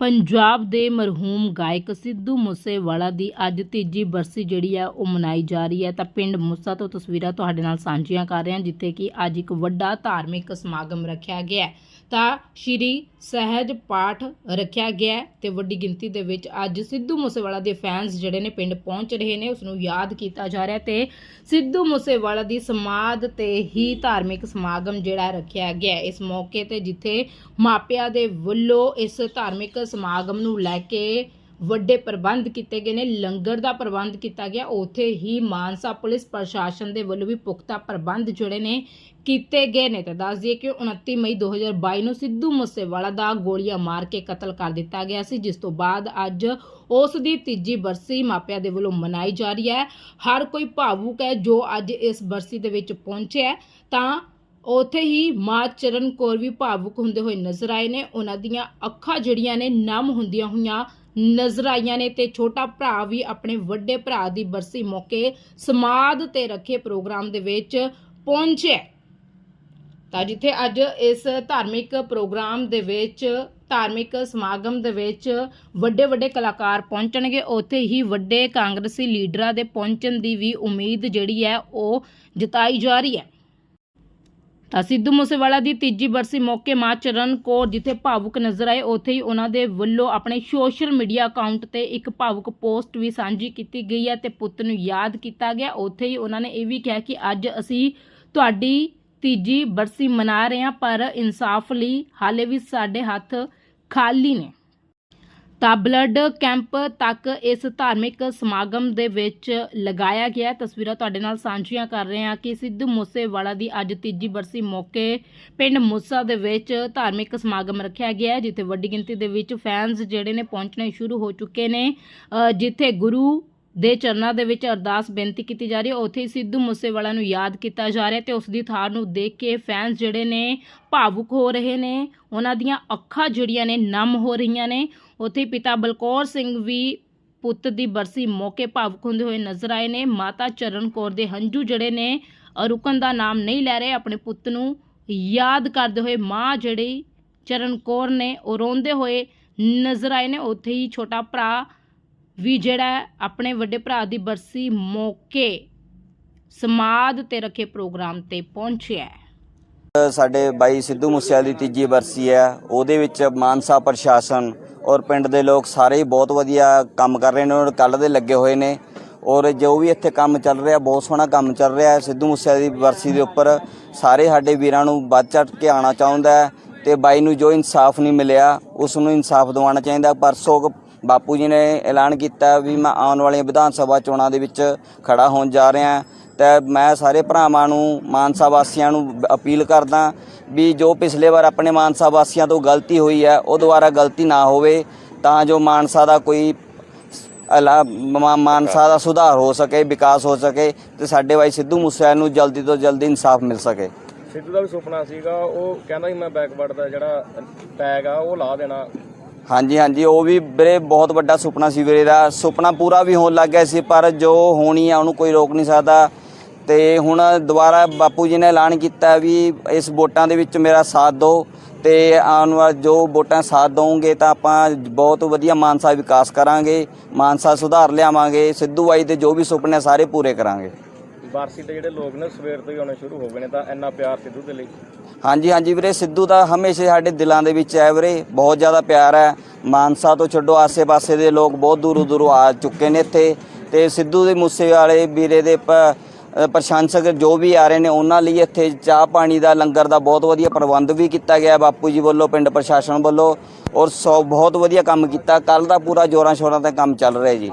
ਪੰਜਾਬ ਦੇ ਮਰਹੂਮ ਗਾਇਕ ਸਿੱਧੂ ਮੂਸੇਵਾਲਾ ਦੀ ਅੱਜ ਤੀਜੀ ਬਰਸੀ ਜਿਹੜੀ ਆ, ਉਹ ਮਨਾਈ ਜਾ ਰਹੀ ਹੈ। ਤਾਂ ਪਿੰਡ ਮੂਸਾ ਤੋਂ ਤਸਵੀਰਾਂ ਤੁਹਾਡੇ ਨਾਲ ਸਾਂਝੀਆਂ ਕਰ ਰਹੇ ਹਾਂ, ਜਿੱਥੇ ਕਿ ਅੱਜ ਇੱਕ ਵੱਡਾ ਧਾਰਮਿਕ ਸਮਾਗਮ ਰੱਖਿਆ ਗਿਆ ਤਾਂ ਸ਼੍ਰੀ ਸਹਿਜ ਪਾਠ ਰੱਖਿਆ ਗਿਆ ਹੈ ਤੇ ਵੱਡੀ ਗਿਣਤੀ ਦੇ ਵਿੱਚ ਅੱਜ ਸਿੱਧੂ ਮੂਸੇਵਾਲਾ ਦੇ ਫੈਨਸ ਜਿਹੜੇ ਨੇ ਪਿੰਡ ਪਹੁੰਚ ਰਹੇ ਨੇ ਉਸ ਨੂੰ ਯਾਦ ਕੀਤਾ ਜਾ ਰਿਹਾ ਤੇ ਸਿੱਧੂ ਮੂਸੇਵਾਲਾ ਦੀ ਸਮਾਧ ਤੇ ਹੀ ਧਾਰਮਿਕ ਸਮਾਗਮ ਜਿਹੜਾ ਰੱਖਿਆ ਗਿਆ ਇਸ ਮੌਕੇ ਤੇ ਜਿੱਥੇ ਮਾਪਿਆਂ ਦੇ ਵੱਲੋਂ ਇਸ ਧਾਰਮਿਕ ਸਮਾਗਮ ਨੂੰ ਲੈ ਕੇ ਵੱਡੇ ਪ੍ਰਬੰਧ ਕੀਤੇ ਗਏ ਨੇ। ਲੰਗਰ ਦਾ ਪ੍ਰਬੰਧ ਕੀਤਾ ਗਿਆ। ਉੱਥੇ ਹੀ ਮਾਨਸਾ ਪੁਲਿਸ ਪ੍ਰਸ਼ਾਸਨ ਦੇ ਵੱਲੋਂ ਵੀ ਪੁਖਤਾ ਪ੍ਰਬੰਧ ਜਿਹੜੇ ਨੇ ਕੀਤੇ ਗਏ ਨੇ। ਤੇ ਦੱਸ ਦਈਏ ਕਿ 29 ਮਈ 2022 ਨੂੰ ਸਿੱਧੂ ਮੂਸੇਵਾਲਾ ਦਾ ਗੋਲੀਆਂ ਮਾਰ ਕੇ ਕਤਲ ਕਰ ਦਿੱਤਾ ਗਿਆ ਸੀ, ਜਿਸ ਤੋਂ ਬਾਅਦ ਅੱਜ ਉਸ ਦੀ ਤੀਜੀ ਬਰਸੀ ਮਾਪਿਆਂ ਦੇ ਵੱਲੋਂ ਮਨਾਈ ਜਾ ਰਹੀ ਹੈ। ਹਰ ਕੋਈ ਭਾਵੁਕ ਹੈ ਜੋ ਅੱਜ ਇਸ ਬਰਸੀ ਦੇ ਵਿੱਚ ਪਹੁੰਚਿਆ ਤਾਂ ਉੱਥੇ ਹੀ ਮਾਂ ਚਰਨ ਕੌਰ ਵੀ ਭਾਵੁਕ ਹੁੰਦੇ ਹੋਏ ਨਜ਼ਰ ਆਏ ਨੇ। ਉਹਨਾਂ ਦੀਆਂ ਅੱਖਾਂ ਜਿਹੜੀਆਂ ਨੇ, ਨਮ ਹੁੰਦੀਆਂ ਹੋਈਆਂ ਨਜ਼ਰ ਆਈਆਂ ਨੇ ਤੇ ਛੋਟਾ ਭਰਾ ਵੀ ਆਪਣੇ ਵੱਡੇ ਭਰਾ ਦੀ ਬਰਸੀ ਮੌਕੇ ਸਮਾਧ ਤੇ ਰੱਖੇ ਪ੍ਰੋਗਰਾਮ ਦੇ ਵਿੱਚ ਪਹੁੰਚਿਆ ਤਾਂ ਜਿੱਥੇ ਅੱਜ ਇਸ ਧਾਰਮਿਕ ਪ੍ਰੋਗਰਾਮ ਦੇ ਵਿੱਚ, ਧਾਰਮਿਕ ਸਮਾਗਮ ਦੇ ਵਿੱਚ ਵੱਡੇ ਵੱਡੇ ਕਲਾਕਾਰ ਪਹੁੰਚਣਗੇ। ਉੱਥੇ ਹੀ ਵੱਡੇ ਕਾਂਗਰਸੀ ਲੀਡਰਾਂ ਦੇ ਪਹੁੰਚਣ ਦੀ ਵੀ ਉਮੀਦ ਜਿਹੜੀ ਹੈ, ਉਹ ਜਤਾਈ ਜਾ ਰਹੀ ਹੈ। ਤਾਂ ਸਿੱਧੂ ਮੂਸੇਵਾਲਾ ਦੀ ਤੀਜੀ ਬਰਸੀ ਮੌਕੇ ਮਾਂ ਚਰਨ ਕੌਰ ਜਿੱਥੇ ਭਾਵੁਕ ਨਜ਼ਰ ਆਏ, ਉੱਥੇ ਹੀ ਉਹਨਾਂ ਦੇ ਵੱਲੋਂ ਆਪਣੇ ਸੋਸ਼ਲ ਮੀਡੀਆ ਅਕਾਊਂਟ ਤੇ ਇੱਕ ਭਾਵੁਕ ਪੋਸਟ ਵੀ ਸਾਂਝੀ ਕੀਤੀ ਗਈ ਹੈ ਤੇ ਪੁੱਤ ਨੂੰ ਯਾਦ ਕੀਤਾ ਗਿਆ। ਉੱਥੇ ਹੀ ਉਹਨਾਂ ਨੇ ਇਹ ਵੀ ਕਿਹਾ ਕਿ ਅੱਜ ਅਸੀਂ ਤੁਹਾਡੀ ਤੀਜੀ ਬਰਸੀ ਮਨਾ ਰਹੇ ਹਾਂ, ਪਰ ਇਨਸਾਫ ਲਈ ਹਾਲੇ ਵੀ ਸਾਡੇ ਹੱਥ ਖਾਲੀ ਨੇ। ਤਾਂ ਬਲੱਡ ਕੈਂਪ ਤੱਕ ਇਸ ਧਾਰਮਿਕ ਸਮਾਗਮ ਦੇ ਵਿੱਚ ਲਗਾਇਆ ਗਿਆ ਤਸਵੀਰਾਂ ਤੁਹਾਡੇ ਨਾਲ ਸਾਂਝੀਆਂ ਕਰ ਰਹੇ ਹਾਂ ਕਿ ਸਿੱਧੂ ਮੂਸੇਵਾਲਾ ਦੀ ਅੱਜ ਤੀਜੀ ਬਰਸੀ ਮੌਕੇ ਪਿੰਡ ਮੂਸਾ ਦੇ ਵਿੱਚ ਧਾਰਮਿਕ ਸਮਾਗਮ ਰੱਖਿਆ ਗਿਆ ਹੈ, ਜਿੱਥੇ ਵੱਡੀ ਗਿਣਤੀ ਦੇ ਵਿੱਚ ਫੈਨਸ ਜਿਹੜੇ ਨੇ ਪਹੁੰਚਣੇ ਸ਼ੁਰੂ ਹੋ ਚੁੱਕੇ ਨੇ। ਜਿੱਥੇ ਗੁਰੂ ਦੇ ਚਰਨਾਂ ਦੇ ਵਿੱਚ ਅਰਦਾਸ ਬੇਨਤੀ ਕੀਤੀ ਜਾ ਰਹੀ ਹੈ, ਉੱਥੇ ਹੀ ਸਿੱਧੂ ਮੂਸੇਵਾਲਾ ਨੂੰ ਯਾਦ ਕੀਤਾ ਜਾ ਰਿਹਾ ਤੇ ਉਸ ਦੀ ਥਾਰ ਨੂੰ ਦੇਖ ਕੇ ਫੈਨਸ ਜਿਹੜੇ ਨੇ ਭਾਵੁਕ ਹੋ ਰਹੇ ਨੇ। ਉਹਨਾਂ ਦੀਆਂ ਅੱਖਾਂ ਜਿਹੜੀਆਂ ਨੇ ਨਮ ਹੋ ਰਹੀਆਂ ਨੇ। ਉੱਥੇ ਹੀ ਪਿਤਾ ਬਲਕੌਰ ਸਿੰਘ ਵੀ ਪੁੱਤ ਦੀ ਬਰਸੀ ਮੌਕੇ ਭਾਵੁਕ ਹੁੰਦੇ ਹੋਏ ਨਜ਼ਰ ਆਏ ਨੇ। ਮਾਤਾ ਚਰਨ ਕੌਰ ਦੇ ਹੰਝੂ ਜਿਹੜੇ ਨੇ ਰੁਕਣ ਦਾ ਨਾਮ ਨਹੀਂ ਲੈ ਰਹੇ, ਆਪਣੇ ਪੁੱਤ ਨੂੰ ਯਾਦ ਕਰਦੇ ਹੋਏ ਮਾਂ ਜਿਹੜੀ ਚਰਨ ਕੌਰ ਨੇ, ਉਹ ਰੋਂਦੇ ਹੋਏ ਨਜ਼ਰ ਆਏ ਨੇ। ਉੱਥੇ ਹੀ ਛੋਟਾ ਭਰਾ ਵੀ ਜਿਹੜਾ ਆਪਣੇ ਵੱਡੇ ਭਰਾ ਦੀ ਬਰਸੀ ਮੌਕੇ ਸਮਾਧ ਤੇ ਰੱਖੇ ਪ੍ਰੋਗਰਾਮ ਤੇ ਪਹੁੰਚਿਆ ਸਾਡੇ ਬਾਈ ਸਿੱਧੂ ਮੂਸੇਵਾਲੀ ਦੀ ਤੀਜੀ ਬਰਸੀ ਹੈ। ਉਹਦੇ ਵਿੱਚ ਮਾਨਸਾ ਪ੍ਰਸ਼ਾਸਨ ਔਰ ਪਿੰਡ ਦੇ ਲੋਕ ਸਾਰੇ ਹੀ ਬਹੁਤ ਵਧੀਆ ਕੰਮ ਕਰ ਰਹੇ ਨੇ ਔਰ ਕੱਲ ਦੇ ਲੱਗੇ ਹੋਏ ਨੇ। ਔਰ ਜੋ ਵੀ ਇੱਥੇ ਕੰਮ ਚੱਲ ਰਿਹਾ, ਬਹੁਤ ਸੋਹਣਾ ਕੰਮ ਚੱਲ ਰਿਹਾ ਹੈ। ਸਿੱਧੂ ਮੂਸੇਵਾਲੇ ਦੀ ਬਰਸੀ ਦੇ ਉੱਪਰ ਸਾਰੇ ਸਾਡੇ ਵੀਰਾਂ ਨੂੰ ਵੱਧ ਚੜ ਕੇ ਆਉਣਾ ਚਾਹੁੰਦਾ ਹੈ ਤੇ ਬਾਈ ਨੂੰ ਜੋ ਇਨਸਾਫ ਨਹੀਂ ਮਿਲਿਆ, ਉਸ ਨੂੰ ਇਨਸਾਫ ਦਿਵਾਉਣਾ ਚਾਹੀਦਾ। ਪਰਸੋਂ ਬਾਪੂ ਜੀ ਨੇ ਐਲਾਨ ਕੀਤਾ ਵੀ ਮੈਂ ਆਉਣ ਵਾਲੀਆਂ ਵਿਧਾਨ ਸਭਾ ਚੋਣਾਂ ਦੇ ਵਿੱਚ ਖੜਾ ਹੋਣ ਜਾ ਰਿਹਾ ਤੇ ਮੈਂ ਸਾਰੇ ਭਰਾਵਾਂ ਨੂੰ ਮਾਨਸਾ ਵਾਸੀਆਂ ਨੂੰ ਅਪੀਲ ਕਰਦਾ ਵੀ ਜੋ ਪਿਛਲੇ ਵਾਰ ਆਪਣੇ ਮਾਨਸਾ ਵਾਸੀਆਂ ਤੋਂ ਗਲਤੀ ਹੋਈ ਹੈ ਉਹ ਦੁਬਾਰਾ ਗਲਤੀ ਨਾ ਹੋਵੇ ਤਾਂ ਜੋ ਮਾਨਸਾ ਦਾ ਕੋਈ ਅਲਾ ਮਾਨਸਾ ਦਾ ਸੁਧਾਰ ਹੋ ਸਕੇ ਵਿਕਾਸ ਹੋ ਸਕੇ ਤੇ ਸਾਡੇ ਬਾਈ ਸਿੱਧੂ ਮੂਸੇਵਾਲੇ ਨੂੰ ਜਲਦੀ ਤੋਂ ਜਲਦੀ ਇਨਸਾਫ ਮਿਲ ਸਕੇ। ਸਿੱਧੂ ਦਾ ਵੀ ਸੁਪਨਾ ਸੀਗਾ ਉਹ ਕਹਿੰਦਾ ਸੀ ਮੈਂ ਬੈਕਵਰਡ ਦਾ ਜਿਹੜਾ ਟੈਗ ਆ ਉਹ ਲਾ ਦੇਣਾ। ਹਾਂਜੀ ਹਾਂਜੀ ਉਹ ਵੀ ਵੀਰੇ ਬਹੁਤ ਵੱਡਾ ਸੁਪਨਾ ਸੀ ਵੀਰੇ ਦਾ। ਸੁਪਨਾ ਪੂਰਾ ਵੀ ਹੋਣ ਲੱਗ ਗਿਆ ਸੀ ਪਰ ਜੋ ਹੋਣੀ ਆ ਉਹਨੂੰ ਕੋਈ ਰੋਕ ਨਹੀਂ ਸਕਦਾ। ਤੇ ਹੁਣ ਦੁਬਾਰਾ ਬਾਪੂ ਜੀ ਨੇ ਐਲਾਨ ਕੀਤਾ ਵੀ ਇਸ ਵੋਟਾਂ ਦੇ ਵਿੱਚ ਮੇਰਾ ਸਾਥ ਦਿਓ ਤੇ ਆਉਣ ਵਾਲ ਜੋ ਵੋਟਾਂ ਸਾਥ ਦਵੋਗੇ ਤਾਂ ਆਪਾਂ ਬਹੁਤ ਵਧੀਆ ਮਾਨਸਾ ਵਿਕਾਸ ਕਰਾਂਗੇ ਮਾਨਸਾ ਸੁਧਾਰ ਲਿਆਵਾਂਗੇ ਸਿੱਧੂ ਬਾਈ ਦੇ ਜੋ ਵੀ ਸੁਪਨੇ ਸਾਰੇ ਪੂਰੇ ਕਰਾਂਗੇ। ਬਾਰਸੀ ਤੇ ਜਿਹੜੇ ਲੋਕ ਨੇ ਸਵੇਰ ਤੋਂ ਹੀ ਆਉਣੇ ਸ਼ੁਰੂ ਹੋ ਗਏ ਨੇ ਤਾਂ ਇੰਨਾ ਪਿਆਰ ਸਿੱਧੂ ਦੇ ਲਈ। ਹਾਂਜੀ ਹਾਂਜੀ ਵੀਰੇ ਸਿੱਧੂ ਦਾ ਹਮੇਸ਼ਾ ਸਾਡੇ ਦਿਲਾਂ ਦੇ ਵਿੱਚ ਹੈ ਵੀਰੇ ਬਹੁਤ ਜ਼ਿਆਦਾ ਪਿਆਰ ਹੈ। ਮਾਨਸਾ ਤੋਂ ਛੱਡੋ ਆਸੇ-ਪਾਸੇ ਦੇ ਲੋਕ ਬਹੁਤ ਦੂਰੋਂ ਦੂਰੋਂ ਆ ਚੁੱਕੇ ਨੇ ਇੱਥੇ ਤੇ ਸਿੱਧੂ ਦੇ ਮੂਸੇ ਵਾਲੇ ਵੀਰੇ ਦੇ ਪ੍ਰਸ਼ੰਸਕ ਜੋ ਵੀ ਆ ਰਹੇ ਨੇ, ਉਹਨਾਂ ਲਈ ਇੱਥੇ ਚਾਹ ਪਾਣੀ ਦਾ, ਲੰਗਰ ਦਾ ਬਹੁਤ ਵਧੀਆ ਪ੍ਰਬੰਧ ਵੀ ਕੀਤਾ ਗਿਆ ਬਾਪੂ ਜੀ ਵੱਲੋਂ, ਪਿੰਡ ਪ੍ਰਸ਼ਾਸਨ ਵੱਲੋਂ ਔਰ ਸੌ ਬਹੁਤ ਵਧੀਆ ਕੰਮ ਕੀਤਾ। ਕੱਲ ਦਾ ਪੂਰਾ ਜੋਰਾਂ ਸ਼ੋਰਾਂ ਤੇ ਕੰਮ ਚੱਲ ਰਿਹਾ ਜੀ।